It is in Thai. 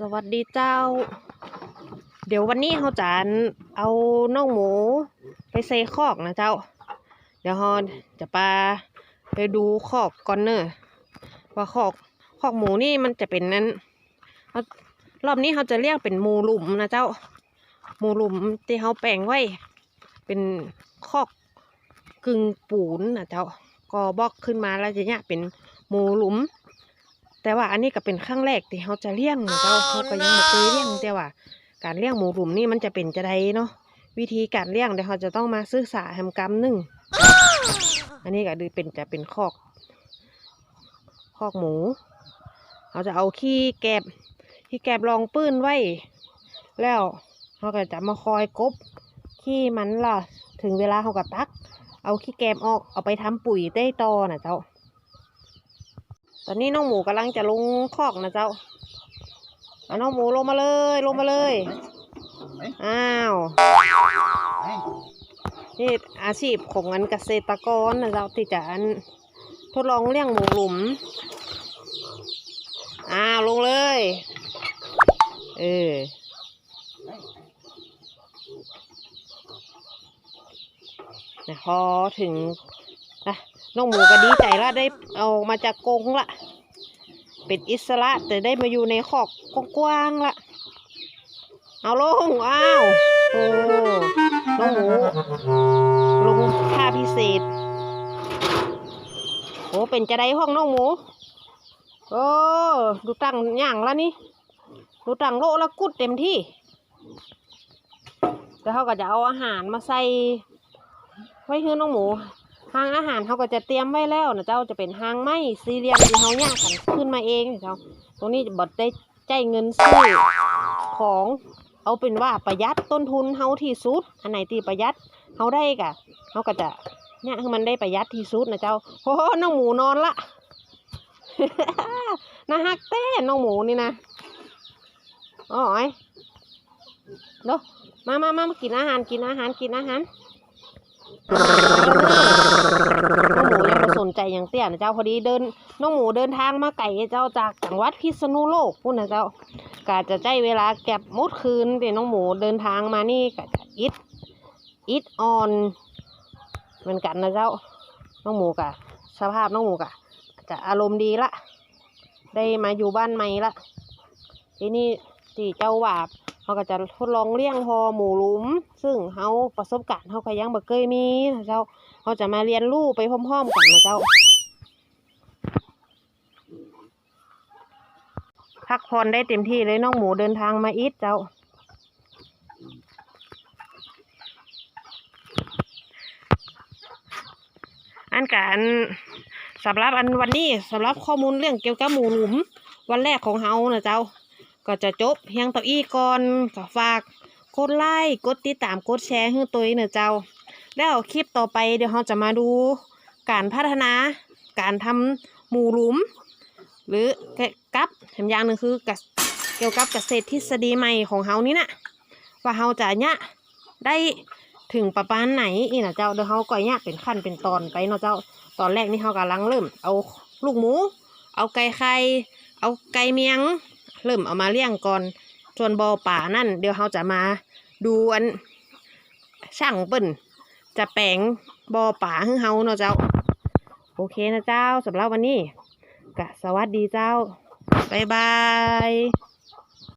สวัสดีเจ้า เดี๋ยววันนี้เขาจะเอาน้องหมูไปใส่คอกนะเจ้า เดี๋ยวเราจะปาไปดูคอกก่อนเนอะว่าคอกคอกหมูนี่มันจะเป็นนั้นรอบนี้เขาจะเรียกเป็นหมูหลุมนะเจ้าหมูหลุมที่เขาแปลงไว้ เป็นคอกกึ่งปูนนะเจ้าก็บอกขึ้นมาแล้วจะเนี่ยเป็นหมูหลุม แต่ว่าอันนี้ก็เป็นครั้งแรกที่เขาจะเลี้ยงนะเจ้าเขาก็ยังไม่เคยเลี้ยงแต่ว่า การเลี้ยงหมูหลุมนี่มันจะเป็นจะไดเนาะวิธีการเลี้ยงเดี๋ยวเขาจะต้องมาศึกษาทำกรรมหนึ่งอันนี้ก็คือเป็นจะเป็นคอก คอกหมูเราจะเอาขี้แกบขี้แกบรองปื้นไว้ แล้วเขาก็จะมาคอยกบขี้มันล่ะ ถึงเวลาเขาก็ตัก เอาขี้แกบออกเอาไปทำปุ๋ยได้ต่อนะเจ้า ตอนนี้น้องหมูกำลังจะลงคอกนะเจ้าเอาน้องหมูลงมาเลย ลงมาเลย อ้าว นี่อาชีพของอันเกษตรกรนะเจ้าที่จะอันทดลองเลี้ยงหมูหลุม อ้าว ลงเลย เออพอถึง นะน้องหมูก็ดีใจละได้เอามาจากกรงละเป็นอิสระแต่ได้มาอยู่ในคอกกว้างๆละเอาลงอ้าวโอ้น้องหมูลงท่าพิเศษโอ้เป็นจะได้ห้องน้องหมูโอ้ดูตั้งย่างแล้วนี่ดูตั้งโลแล้วกุดเต็มที่แล้วเขาก็จะเอาอาหารมาใส่ไว้ให้น้องหมู หางอาหารเขาก็จะเตรียมไว้แล้วนะเจ้าจะเป็นหางไม้สี่เหลี่ยมที่เขาย่างกันขึ้นมาเองนะเจ้าตรงนี้บดได้ใจเงินซื้อของเอาเป็นว่าประหยัดต้นทุนเฮาที่สุด อันไหนที่ประหยัดเฮาได้กะเฮาก็จะเนี่ยคือมันได้ประหยัดที่สุดนะเจ้าโอ้โหน้องหมูนอนละน่าฮักเต้น้องหมูนี่นะอ๋อยเนาะมามามามากินอาหารกินอาหารกินอาหาร นใจอย่างเตี้ยนะเจ้าพอดีเดินน้องหมูเดินทางมาไก่เจ้าจากจังหวัดพิษณุโลกพูดนะเจ้ากาจะใจเวลาเก็บมุดคืนเดี๋ยวน้องหมูเดินทางมานี่กะจะอิดอิดออนเหมือนกันนะเจ้าน้องหมูกะสภาพน้องหมูกะจะอารมณ์ดีละได้มาอยู่บ้านใหม่ละทีนี้ที่เจ้าว่าบเขาก็จะทดลองเลี้ยงพอหมูหลุม ซึ่งเขาประสบการณ์เขาก็ยังบ่เคยมีนะเจ้าเขาจะมาเรียนรู้ไปพร้อมๆกันนะเจ้า พักผ่อนได้เต็มที่เลยน้องหมูเดินทางมาอีทเจ้า อันการสำหรับอันวันนี้สำหรับข้อมูลเรื่องเกี่ยวกับหมูหลุม วันแรกของเฮานะเจ้า ก็จะจบเพียงตัวอี้ก่อนก็ฝากกดไลค์กดติดตามกดแชร์ให้ตัวเองนะเจ้า แล้วคลิปต่อไปเดี๋ยวเราจะมาดูการพัฒนาการทำหมูหลุม หรือ กับแถมอย่างหนึ่งคือเกี่ยวกับเกษตรทฤษฎีใหม่ของเฮานี่นะว่าเฮาจะเนี่ยได้ถึงประมาณไหนอีนะเจ้าเดี๋ยวเฮาก็เนี่ยเป็นขั้นเป็นตอนไปเนาะเจ้าตอนแรกนี่เฮากำลังเริ่ม เอาลูกหมู เอาไก่ไข่เอาไก่เมียง เริ่มเอามาเลี้ยงก่อนส่วนบ่อป่านั่น เดี๋ยวเราจะมาดูอันช่างเปิ้นจะแปลงบ่อป่าให้เฮาเนาะเจ้า โอเคนะเจ้าสำหรับวันนี้ก็สวัสดีเจ้า บ๊ายบาย